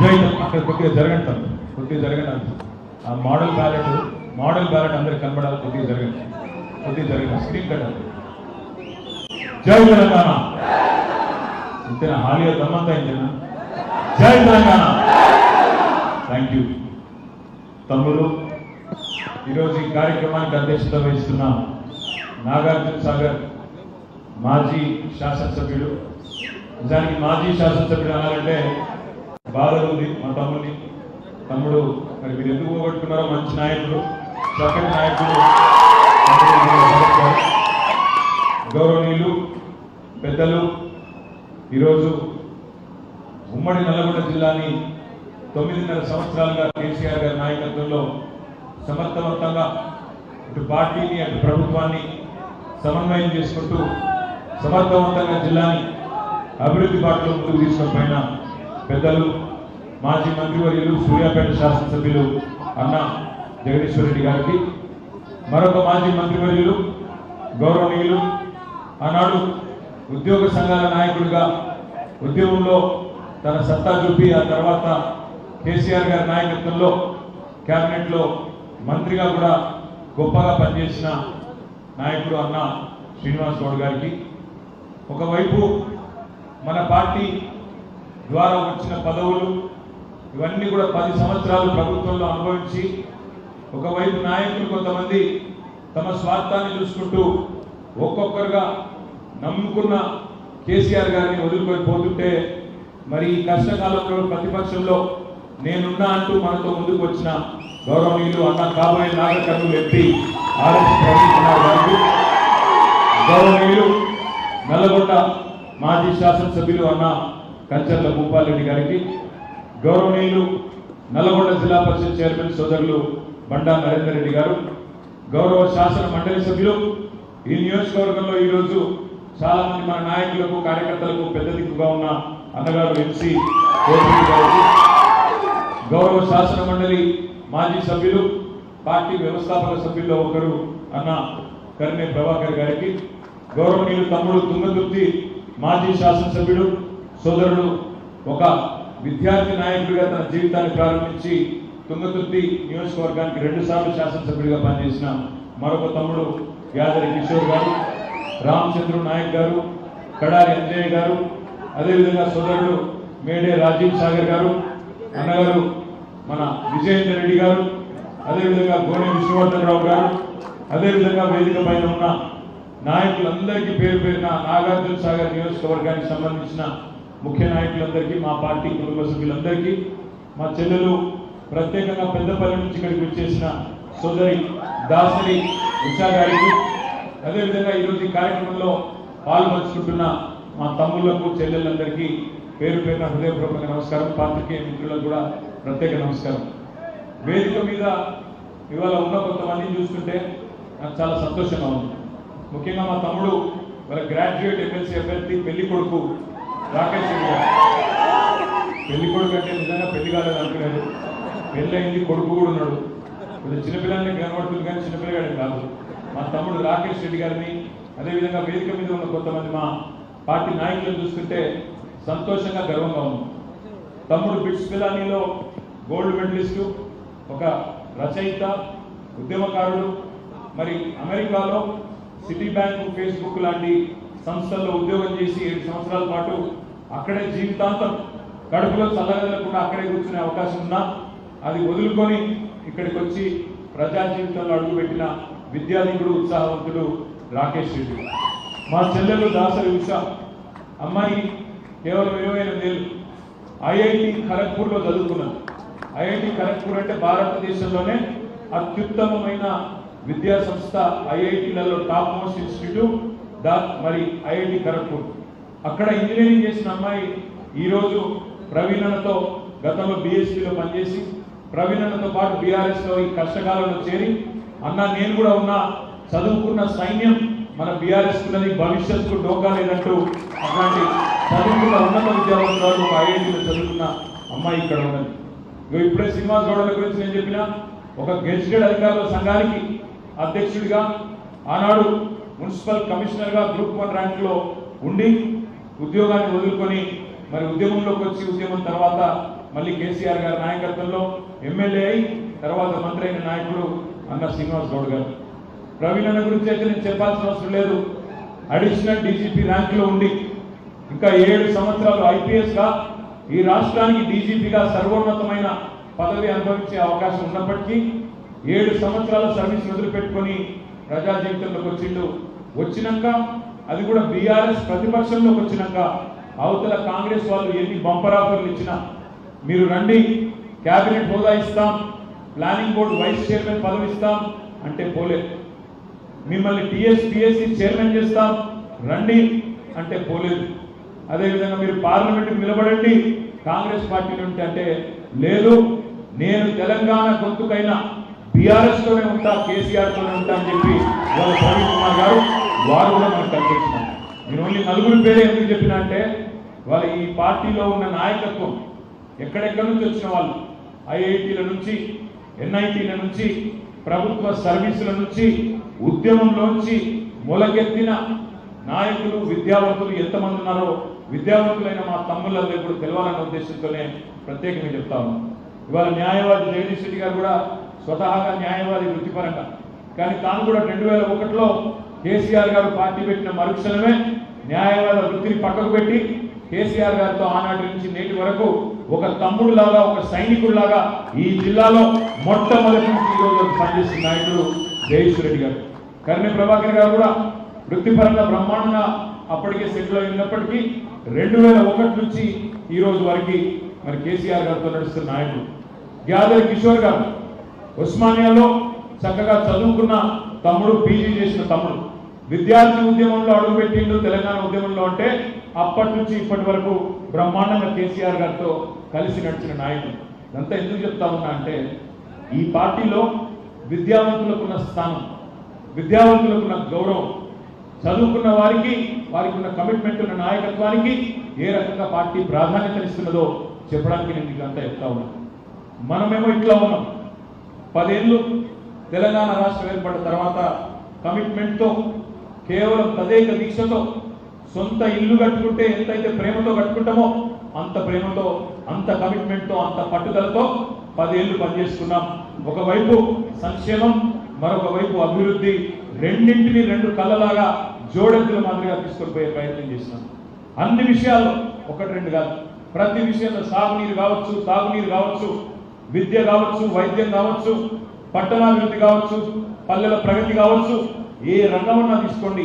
జై అక్కడ కొద్దిగా జరగండి తమ్ముడు. కొద్దిగా జరగండి అంత. ఆ మోడల్ బ్యాలెట్ మోడల్ బ్యాలెట్ అందరికి కనబడాలి కొద్దిగా జరగండి. కొద్దిగా జరగండి. స్క్రీన్ కట్టాలి జై తెలంగాణ. ఇంతేనా? హాలియా దమ్మంతా ఇంతేనా? జై తెలంగాణ. థ్యాంక్ యూ తమ్ముడు ఈరోజు ఈ కార్యక్రమానికి అధ్యక్షత వహిస్తున్న నాగార్జున సాగర్ మాజీ శాసనసభ్యుడు. నిజానికి మాజీ శాసనసభ్యుడు అనాలంటే బాధ ఉంది మా తమ్ముడిని. తమ్ముడు మరి మీరు ఎందుకు పోగొట్టుకున్నారో మంచి నాయకుడు చక్కటి నాయకుడు. గౌరవనీయులు పెద్దలు ఈరోజు ఉమ్మడి నల్లగొండ జిల్లాని తొమ్మిదిన్నర సంవత్సరాలుగా కేసీఆర్ గారి నాయకత్వంలో సమర్థవంతంగా ఇటు పార్టీని అటు ప్రభుత్వాన్ని సమన్వయం చేసుకుంటూ సమర్థవంతంగా జిల్లాని అభివృద్ధి బాటలో ముందుకు తీసుకొని పెద్దలు మాజీ మంత్రివర్యులు సూర్యాపేట శాసనసభ్యులు అన్న జగదీశ్వర్ రెడ్డి గారికి మరొక మాజీ మంత్రివర్యులు గౌరవనీయులు ఆనాడు ఉద్యోగ సంఘాల నాయకుడిగా ఉద్యమంలో తన సత్తా చూపి ఆ తర్వాత కేసీఆర్ గారి నాయకత్వంలో క్యాబినెట్లో మంత్రిగా కూడా గొప్పగా పనిచేసిన నాయకుడు అన్న శ్రీనివాస్ గౌడ్ గారికి. ఒకవైపు మన పార్టీ ద్వారా వచ్చిన పదవులు ఇవన్నీ కూడా పది సంవత్సరాలు ప్రభుత్వంలో అనుభవించి ఒకవైపు నాయకులు కొంతమంది తమ స్వార్థాన్ని చూసుకుంటూ ఒక్కొక్కరుగా నమ్ముకున్న కేసీఆర్ గారిని వదులుకొని పోతుంటే మరి ఈ కష్టకాలంలో ప్రతిపక్షంలో నేనున్నా అంటూ మనతో ముందుకు వచ్చిన గౌరవనీయులు అన్న కాబోయే నాగకర్ణులు ఎంపీ ఆర్ఎస్ ప్రవీణ్ కుమార్ గారికి గౌరవనీయులు నల్లగొండ మాజీ శాసనసభ్యులు అన్న కంచర్ల భూపాల్ రెడ్డి గారికి గౌరవనీయులు నల్లగొండ జిల్లా పరిషత్ చైర్మన్ సోదరులు బండా నరేందర్ రెడ్డి గారు గౌరవ శాసన మండలి సభ్యులు ఈ నియోజకవర్గంలో ఈరోజు చాలా మంది మన నాయకులకు కార్యకర్తలకు పెద్ద దిక్కుగా ఉన్న అన్నగారు ఎంసీ గారు గౌరవ శాసన మండలి మాజీ సభ్యులు పార్టీ వ్యవస్థాపక సభ్యుల్లో ఒకరు అన్న కర్ణే ప్రభాకర్ గారికి గౌరవనీయులు తమ్ముడు తుంగతుర్తి మాజీ శాసనసభ్యుడు సోదరుడు ఒక విద్యార్థి నాయకుడిగా తన జీవితాన్ని ప్రారంభించి తుంగతుర్తి నియోజకవర్గానికి రెండు సార్లు శాసనసభ్యుడిగా పనిచేసిన మరొక తమ్ముడు యాదరి కిషోర్ గారు రామచంద్రు నాయక్ గారు కడారి అంజయ్య గారు అదేవిధంగా సోదరుడు మేడే రాజీవ్ సాగర్ గారు అన్నగారు మన విజయేందర్ రెడ్డి గారు అదేవిధంగా గోనె విష్ణువర్ధన్ రావు గారు అదేవిధంగా వేదిక పైన ఉన్న నాయకులందరికీ పేరు పేరిన నాగార్జున సాగర్ నియోజకవర్గానికి సంబంధించిన ముఖ్య నాయకులందరికీ మా పార్టీ కుటుంబ సభ్యులందరికీ మా చెల్లెలు ప్రత్యేకంగా పెద్దపల్లి నుంచి ఇక్కడికి వచ్చేసిన సోదరి దాసరి ఉషా గారికి అదేవిధంగా ఈరోజు ఈ కార్యక్రమంలో పాల్పంచుకుంటున్న మా తమ్ముళ్ళకు చెల్లెళ్ళందరికీ పేరు పేరున హృదయపూర్వక నమస్కారం. పాత్రికేయ మిత్రులకు కూడా ప్రత్యేక నమస్కారం. వేదిక మీద ఇవాళ ఉన్న కొంతమందిని చూస్తుంటే నాకు చాలా సంతోషంగా ఉంది. ముఖ్యంగా మా తమ్ముడు వాళ్ళ గ్రాడ్యుయేట్ ఎమ్మెల్సీ అభ్యర్థి పెళ్ళి కొడుకు రాకేష్ రెడ్డి గారు పెళ్ళి కొడుకు అంటే నిజంగా పెళ్ళి కాలేదు అనుకునేది పెళ్ళయింది కొడుకు కూడా ఉన్నాడు. కొంచెం చిన్నపిల్లలకి కనబడుతుంది కానీ చిన్నపిల్లగాడు కాదు. మా తమ్ముడు రాకేష్ రెడ్డి గారిని అదేవిధంగా వేదిక మీద ఉన్న కొంతమంది మా పార్టీ నాయకులను చూస్తుంటే సంతోషంగా గర్వంగా ఉంది. తమ్ముడు బిట్స్ పిలానీలో గోల్డ్ మెడలిస్టు ఒక రచయిత ఉద్యమకారుడు మరి అమెరికాలో సిటీ బ్యాంక్ ఫేస్బుక్ లాంటి సంస్థల్లో ఉద్యోగం చేసి ఏడు సంవత్సరాల పాటు అక్కడే జీవితాంతం కడుపులో చల్లగదలకుండా అక్కడే కూర్చునే అవకాశం ఉన్నా అది వదులుకొని ఇక్కడికి వచ్చి ప్రజా జీవితంలో అడుగుపెట్టిన విద్యాధికుడు ఉత్సాహవంతుడు రాకేష్ రెడ్డి. మా చెల్లెలు దాసరి ఉష అమ్మాయి కేవలం ఇరవై ఎనిమిదేళ్ళు ఐఐటి ఖరగ్పూర్లో చదువుకున్నది. ఐఐటి ఖరగ్పూర్ అంటే భారతదేశంలోనే అత్యుత్తమమైన విద్యా సంస్థ ఐఐటీలలో టాప్ మోస్ట్ ఇన్స్టిట్యూట్. దా మరి ఐఐటి ఖరగ్పూర్. అక్కడ ఇంజనీరింగ్ చేసిన అమ్మాయి ఈరోజు ప్రవీణతో గతంలో బీఎస్పీలో పనిచేసి ప్రవీణతో పాటు బీఆర్ఎస్లో ఈ కష్టకాలంలో చేరి అన్న నేను కూడా ఉన్నా చదువుకున్న సైన్యం మన బీఆర్ఎస్ ఉన్నది భవిష్యత్తుకు డోకా లేదంటూ అట్లాంటి చదువుకున్న ఉన్నత విద్యావంతురాలు ఒక ఐఐటీలో చదువుకున్న అమ్మాయి ఇక్కడ ఉన్నది. ఇగో ఇప్పుడే సినిమా గౌడల గురించి నేను చెప్పిన ఒక గెజిటెడ్ అధికారుల సంఘానికి అధ్యక్షుడిగా ఆనాడు మున్సిపల్ కమిషనర్గా గ్రూప్ వన్ ర్యాంక్లో ఉండి ఉద్యోగాన్ని వదులుకొని మరి ఉద్యమంలోకి వచ్చి ఉద్యమం తర్వాత మళ్ళీ కేసీఆర్ గారి నాయకత్వంలో ఎమ్మెల్యే అయి తర్వాత మంత్రి అయిన నాయకుడు అన్న శ్రీనివాస్ గౌడ్ గారు. ప్రవీణ్ అన్న గురించి అయితే నేను చెప్పాల్సిన అవసరం లేదు. అడిషనల్ డీజీపీ ర్యాంకులో ఉండి ఇంకా ఏడు సంవత్సరాలు ఐపీఎస్గా ఈ రాష్ట్రానికి డీజీపీగా సర్వోన్నతమైన పదవి అనుభవించే అవకాశం ఉన్నప్పటికీ ఏడు సంవత్సరాల సర్వీస్ వదిలిపెట్టుకొని ప్రజా జీవితంలోకి వచ్చిండు. వచ్చినాక అది కూడా బీఆర్ఎస్ ప్రతిపక్షంలోకి వచ్చినాక అవతల కాంగ్రెస్ వాళ్ళు ఎన్ని బంపర్ ఆఫర్లు ఇచ్చినా. మీరు రండి క్యాబినెట్ హోదా ఇస్తాం ప్లానింగ్ బోర్డు వైస్ చైర్మన్ పదవి ఇస్తాం అంటే పోలేదు మిమ్మల్ని టీఎస్ పిఎస్సి చైర్మన్ చేస్తాం రండి అంటే పోలేదు. అదేవిధంగా మీరు పార్లమెంట్కి నిలబడండి కాంగ్రెస్ పార్టీ నుండి అంటే లేదు. నేను తెలంగాణ గొంతుకైనా బీఆర్ఎస్ తోనే ఉంటా కేసీఆర్ తోనే ఉంటా అని చెప్పి వాళ్ళ ప్రవీణ్ కుమార్ గారు వారు కూడా మనకు కనిపిస్తున్నారు నేను ఓన్లీ నలుగురు పేరే ఎందుకు చెప్పిన అంటే వాళ్ళ ఈ పార్టీలో ఉన్న నాయకత్వం ఎక్కడెక్కడి నుంచి వచ్చిన వాళ్ళు? ఐఐటీల నుంచి ఎన్ఐటీల నుంచి ప్రభుత్వ సర్వీసుల నుంచి ఉద్యమంలోంచి మొలకెత్తిన నాయకులు విద్యావంతులు ఎంతమంది ఉన్నారో విద్యావంతులైన మా తమ్ముళ్ళందరూ కూడా తెలవాలన్న ఉద్దేశంతోనే ప్రత్యేకంగా చెప్తాము ఇవాళ న్యాయవాది జగదీష్ రెడ్డి గారు కూడా స్వతహాగా న్యాయవాది వృత్తిపరంగా. కానీ తాను కూడా రెండు వేల ఒకటిలో కేసీఆర్ గారు పార్టీ పెట్టిన మరుక్షణమే న్యాయవాద వృత్తిని పక్కకు పెట్టి కేసీఆర్ గారితో ఆనాటి నుంచి నేటి వరకు ఒక తమ్ముడు లాగా ఒక సైనికుడు లాగా ఈ జిల్లాలో మొట్టమొదటి నుంచి ఈరోజు పనిచేసిన నాయకుడు జయేశ్వరెడ్డి రెడ్డి గారు. కర్ణి ప్రభాకర్ గారు కూడా వృత్తిపరంగా బ్రహ్మాండంగా అప్పటికే సెటిల్ అయినప్పటికీ రెండు వేల ఒకటి నుంచి ఈరోజు వరకు మరి కేసీఆర్ గారితో నడుస్తున్న నాయకుడు. గ్యాదర్ కిషోర్ గారు ఉస్మానియాలో చక్కగా చదువుకున్న తమ్ముడు పీజీ చేసిన తమ్ముడు. విద్యార్థి ఉద్యమంలో అడుగుపెట్టిండు తెలంగాణ ఉద్యమంలో అంటే అప్పటి నుంచి ఇప్పటి వరకు బ్రహ్మాండంగా కేసీఆర్ గారితో కలిసి నడిచిన నాయకుడు. ఇదంతా ఎందుకు చెప్తా ఉన్నా అంటే ఈ పార్టీలో విద్యావంతులకున్న స్థానం విద్యావంతులకున్న గౌరవం చదువుకున్న వారికి వారికి ఉన్న కమిట్మెంట్ ఉన్న నాయకత్వానికి ఏ రకంగా పార్టీ ప్రాధాన్యతనిస్తున్నదో చెప్పడానికి నేను ఇదంతా చెప్తా ఉన్నాను మనమేమో ఇట్లా ఉన్నాం. పదేళ్ళు తెలంగాణ రాష్ట్రం ఏర్పడిన తర్వాత కమిట్మెంట్తో కేవలం తదేక దీక్షతో సొంత ఇల్లు కట్టుకుంటే ఎంతైతే ప్రేమతో కట్టుకుంటామో అంత ప్రేమతో అంత కమిట్మెంట్తో అంత పట్టుదలతో పదేళ్ళు పనిచేసుకున్నాం. ఒకవైపు సంక్షేమం మరొక వైపు అభివృద్ధి రెండింటిని రెండు కళ్ళలాగా జోడెద్దుల మాదిరిగా తీసుకొని పోయే ప్రయత్నం చేసినాం. అన్ని విషయాల్లో ఒకటి రెండు కాదు. ప్రతి విషయంలో సాగునీరు కావచ్చు తాగునీరు కావచ్చు విద్య కావచ్చు వైద్యం కావచ్చు పట్టణాభివృద్ధి కావచ్చు పల్లెల ప్రగతి కావచ్చు ఏ రంగమన్నా తీసుకోండి.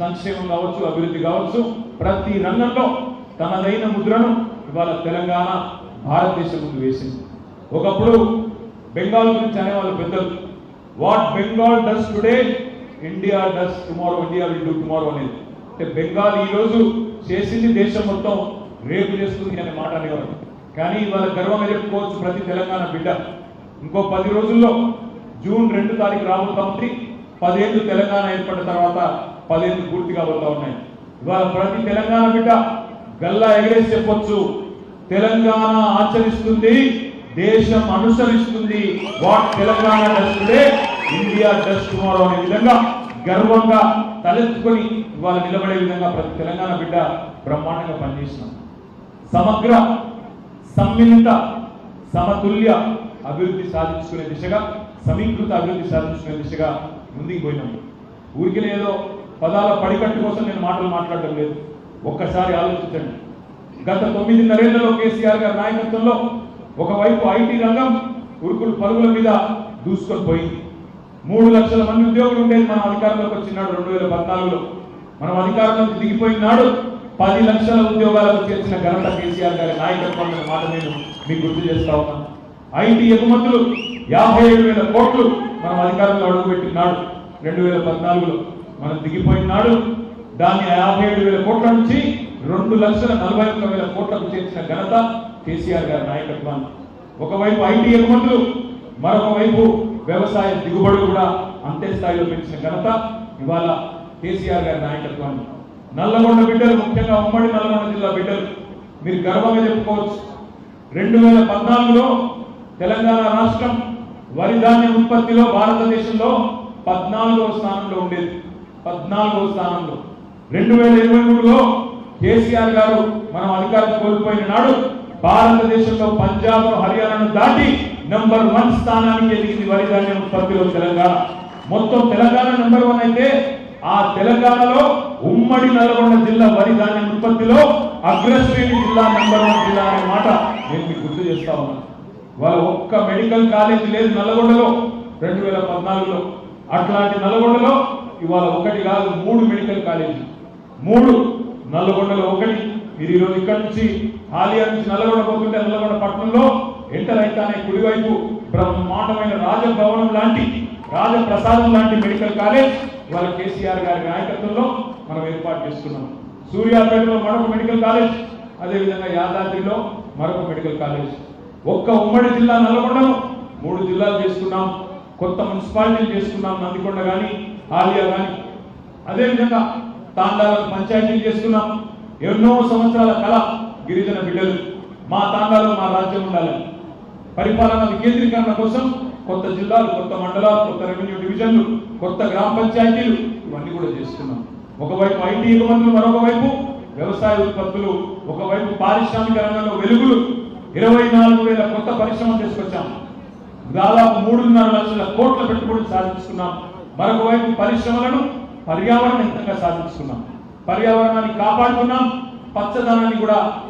సంక్షేమం కావచ్చు అభివృద్ధి కావచ్చు ప్రతి రంగంలో తనదైన ముద్రను ఇవాళ తెలంగాణ భారతదేశం ముందు వేసింది. ఒకప్పుడు బెంగాల్ గురించి అనేవాళ్ళు పెద్దలు. What Bengal does today India does tomorrow India will do tomorrow అనేది. అంటే బెంగాల్ ఈ రోజు చేసింది దేశం మొత్తం రేపు చేస్తుంది అనే మాట అనేవారు కానీ ఇవాళ గర్వంగా చెప్పుకోవచ్చు ప్రతి తెలంగాణ బిడ్డ. ఇంకో పది రోజుల్లో జూన్ రెండు తారీఖు రాబోతా ఉంది. పదేళ్ళు తెలంగాణ ఏర్పడిన తర్వాత పదేళ్ళు పూర్తి కాబోతా ఉన్నాయి. ఇవాళ ప్రతి తెలంగాణ బిడ్డ గల్లా ఎగరేసి చెప్పొచ్చు. తెలంగాణ ఆచరిస్తుంది దేశం అనుసరిస్తుంది. What Telangana does today India does tomorrow అనే విధంగా గర్వంగా తలెత్తుకొని ఇవాళ నిలబడే విధంగా ప్రతి తెలంగాణ బిడ్డ బ్రహ్మాండంగా పనిచేస్తున్నాం. సమగ్ర సమ్మిళిత సమతుల్య అభివృద్ధి సాధించుకునే దిశగా సమీకృత అభివృద్ధి సాధించుకునే దిశగా ముందుకు పోయినాము ఊరికి ఏదో పదాల పడికట్టు కోసం నేను మాటలు మాట్లాడడం లేదు. ఒక్కసారి ఆలోచించండి. గత తొమ్మిదిన్నరేళ్ళలో కేసీఆర్ గారి నాయకత్వంలో ఒకవైపు ఐటీ రంగం ఉరుకులు పరుగుల మీద దూసుకొని పోయింది. మూడు లక్షల మంది ఉద్యోగులు ఉండేది మనం అధికారంలోకి వచ్చినాడు రెండు వేల పద్నాలుగులో. మనం అధికారంలోకి దిగిపోయినాడు పది లక్షల ఉద్యోగాలకు చేర్చిన ఘనత కేసీఆర్ గారి నాయకత్వం అనే మాట నేను మీకు గుర్తు చేస్తా ఉన్నాను ఐటీ ఎగుమతులు యాభై ఏడు వేల కోట్లు మనం అధికారంలో అడుగుపెట్టినాడు. రెండు వేల పద్నాలుగులో మనం దిగిపోయినాడు దాన్ని యాభై ఏడు వేల కోట్ల నుంచి రెండు లక్షల నలభై ఒక్క వేల కోట్లకు చేర్చిన ఘనత కేసీఆర్ గారి నాయకత్వాన్ని. ఒకవైపు ఐటీ ఎగుమతులు మరొక వైపు వ్యవసాయ దిగుబడులు కూడా అంతే స్థాయిలో పెంచిన ఘనత ఇవాళ కేసీఆర్ గారి నాయకత్వాన్ని. నల్లగొండ బిడ్డలు ముఖ్యంగా ఉమ్మడి నల్లగొండ జిల్లా బిడ్డలు మీరు గర్వంగా చెప్పుకోవచ్చు. రెండు వేల పద్నాలుగులో తెలంగాణ రాష్ట్రం వరి ధాన్య ఉత్పత్తిలో భారతదేశంలో పద్నాలుగవ స్థానంలో ఉండేది. పద్నాలుగో స్థానంలో. రెండు వేల ఇరవై మూడులో కేసీఆర్ గారు మనం అధికారం కోల్పోయిన నాడు భారతదేశంలో పంజాబ్ హర్యానాను దాటి నంబర్ వన్ స్థానానికి ఎదిగింది వరి ధాన్యం ఉత్పత్తిలో తెలంగాణ. మొత్తం తెలంగాణ నెంబర్ వన్ అయితే ఆ తెలంగాణలో ఉమ్మడి నల్గొండ జిల్లా వరి ధాన్యం ఉత్పత్తిలో అగ్రశ్రేణి జిల్లా నెంబర్ వన్ జిల్లా అనే మాట నేను మీకు గుర్తు చేస్తా ఉన్నాను వాళ్ళ ఒక్క మెడికల్ కాలేజ్ లేదు నల్గొండలో రెండు వేల పద్నాలుగులో. అట్లాంటి నల్గొండలో ఇవాళ ఒకటి కాదు మూడు మెడికల్ కాలేజీలు. మూడు నల్గొండలో ఒకటి. మీరు ఈరోజు ఇక్కడ నుంచి హాలియా నుంచి నల్గొండ పోతుంటే నల్గొండ పట్టణంలో ఎంటర్ అయితానే కుడివైపు బ్రహ్మాండమైన రాజభవనం లాంటి రాజప్రసాదం లాంటి మెడికల్ కాలేజ్ ఇవాళ కేసీఆర్ గారి నాయకత్వంలో మనం ఏర్పాటు చేస్తున్నాం సూర్యాపేటలో మరొక మెడికల్ కాలేజ్ అదేవిధంగా యాదాద్రిలో మరొక మెడికల్ కాలేజ్. ఒక్క ఉమ్మడి జిల్లా నల్గొండను మూడు జిల్లాలు చేసుకున్నాం. కొత్త మున్సిపాలిటీలు చేసుకున్నాం నందికొండ కానీ ఆలియా కానీ అదేవిధంగా తాండాలకు పంచాయతీలు చేసుకున్నాం. ఎన్నో సంవత్సరాల కళ గిరిజన బిడ్డలు. మా తాండాలో మా రాజ్యం ఉండాలి పరిపాలన వికేంద్రీకరణ కోసం కొత్త జిల్లాలు కొత్త మండలాలు కొత్త రెవెన్యూ డివిజన్లు కొత్త గ్రామ పంచాయతీలు ఇవన్నీ కూడా చేస్తున్నాం. ఒకవైపు ఐటీ ఎగుమతులు మరొక వైపు వ్యవసాయ ఉత్పత్తులు ఒకవైపు పారిశ్రామిక రంగంలో వెలుగులు. ఇరవై నాలుగు వేల కొత్త పరిశ్రమలు తీసుకొచ్చాం. దాదాపు మూడున్నర లక్షల కోట్ల పెట్టుబడులు సాధించుకున్నాం. మరొక వైపు పరిశ్రమలను పర్యావరణ హితంగా సాధించుకున్నాం. పర్యావరణాన్ని కాపాడుకున్నాం. పచ్చదనాన్ని కూడా